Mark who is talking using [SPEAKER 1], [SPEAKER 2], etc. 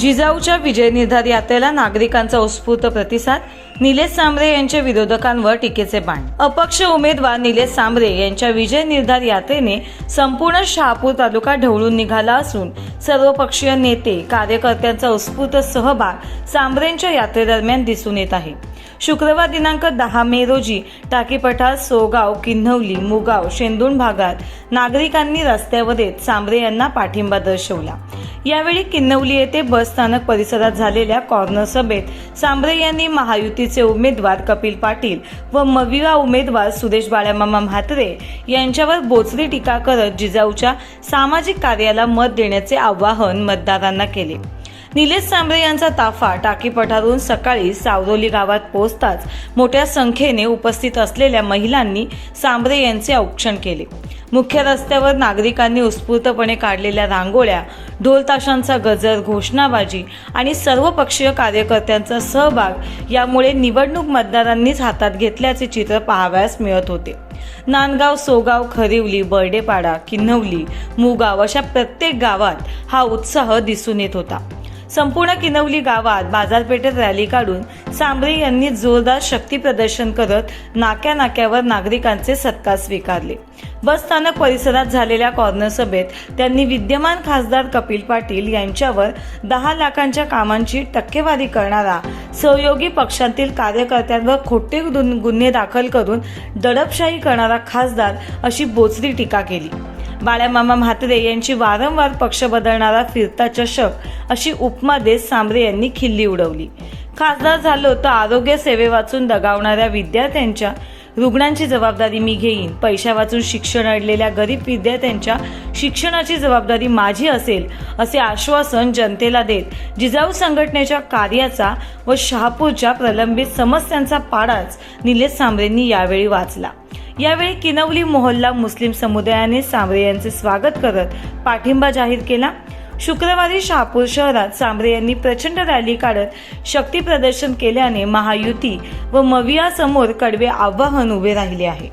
[SPEAKER 1] जिजाऊच्या विजय निर्धार यात्रेला नागरिकांचा उत्स्फूर्त प्रतिसाद निलेश सांबरे यांच्या विरोधकांवर टीकेचे बाण. अपक्ष उमेदवार निलेश सांबरे यांच्या विजय निर्धार यात्रेने संपूर्ण शहापूर तालुका ढवळून निघाला असून सर्वपक्षीय नेते कार्यकर्त्यांचा उत्स्फूर्त सहभाग सांबरेंच्या यात्रेदरम्यान दिसून येत आहे. शुक्रवार दिनांक दहा मे रोजी टाकीपठार सोगाव किन्हवली मुगाव शेंदूण भागात नागरिकांनी रस्त्यावर येत सांबरे यांना पाठिंबा दर्शवला. यावेळी किन्नवली येथे बस स्थानक परिसरात झालेल्या कॉर्नर सभेत सांबरे यांनी महायुतीचे उमेदवार कपिल पाटील व मविवा उमेदवार सुरेश बाळ्यामामा म्हात्रे यांच्यावर बोचरी टीका करत जिजाऊच्या सामाजिक कार्याला मत देण्याचे आवाहन मतदारांना केले. निलेश सांबरे यांचा ताफा टाकी पठारून सकाळी सावरोली गावात पोहोचताच मोठ्या संख्येने उपस्थित असलेल्या महिलांनी सांबरे यांचे औक्षण केले. मुख्य रस्त्यावर नागरिकांनी उत्स्फूर्तपणे काढलेल्या रांगोळ्या ढोलताशांचा गजर घोषणाबाजी आणि सर्वपक्षीय कार्यकर्त्यांचा सहभाग यामुळे निवडणूक मतदारांनीच हातात घेतल्याचे चित्र पाहावयास मिळत होते. नांदगाव सोगाव खरिवली बर्डेपाडा किन्हवली मुगाव अशा प्रत्येक गावात हा उत्साह दिसून येत होता. संपूर्ण किनवली गावात बाजारपेठेत रॅली काढून सांबरे यांनी जोरदार शक्ती प्रदर्शन करत नाक्या नाक्यावर नागरिकांचे सत्कार स्वीकारले. बस स्थानक परिसरात झालेल्या कॉर्नर सभेत त्यांनी विद्यमान खासदार कपिल पाटील यांच्यावर दहा लाखांच्या कामांची टक्केवारी करणारा सहयोगी पक्षांतील कार्यकर्त्यांवर खोटे गुन- गुन्हे दाखल करून दडपशाही करणारा खासदार अशी बोचरी टीका केली. बाळ्यामामा म्हात्रे यांची वारंवार पक्ष बदलणारा फिरता चषक अशी उपमा देत सांबरे यांनी खिल्ली उडवली. खासदार झालो तर आरोग्य सेवे वाचून दगावणाऱ्या विद्यार्थ्यांच्या रुग्णांची जबाबदारी मी घेईन. पैशा वाचून शिक्षण अडलेल्या गरीब विद्यार्थ्यांच्या शिक्षणाची जबाबदारी माझी असेल असे आश्वासन जनतेला देत जिजाऊ संघटनेच्या कार्याचा व शहापूरच्या प्रलंबित समस्यांचा पाडाच निलेश सांबरेंनी यावेळी वाचला. यावेळी किनवली मोहल्ला मुस्लिम समुदायाने सांबरे यांचे स्वागत करत पाठिंबा जाहीर केला. शुक्रवारी शहापूर शहरात सांबरे यांनी प्रचंड रॅली काढत शक्ती प्रदर्शन केल्याने महायुती व मविया समोर कडवे आव्हान उभे राहिले आहे.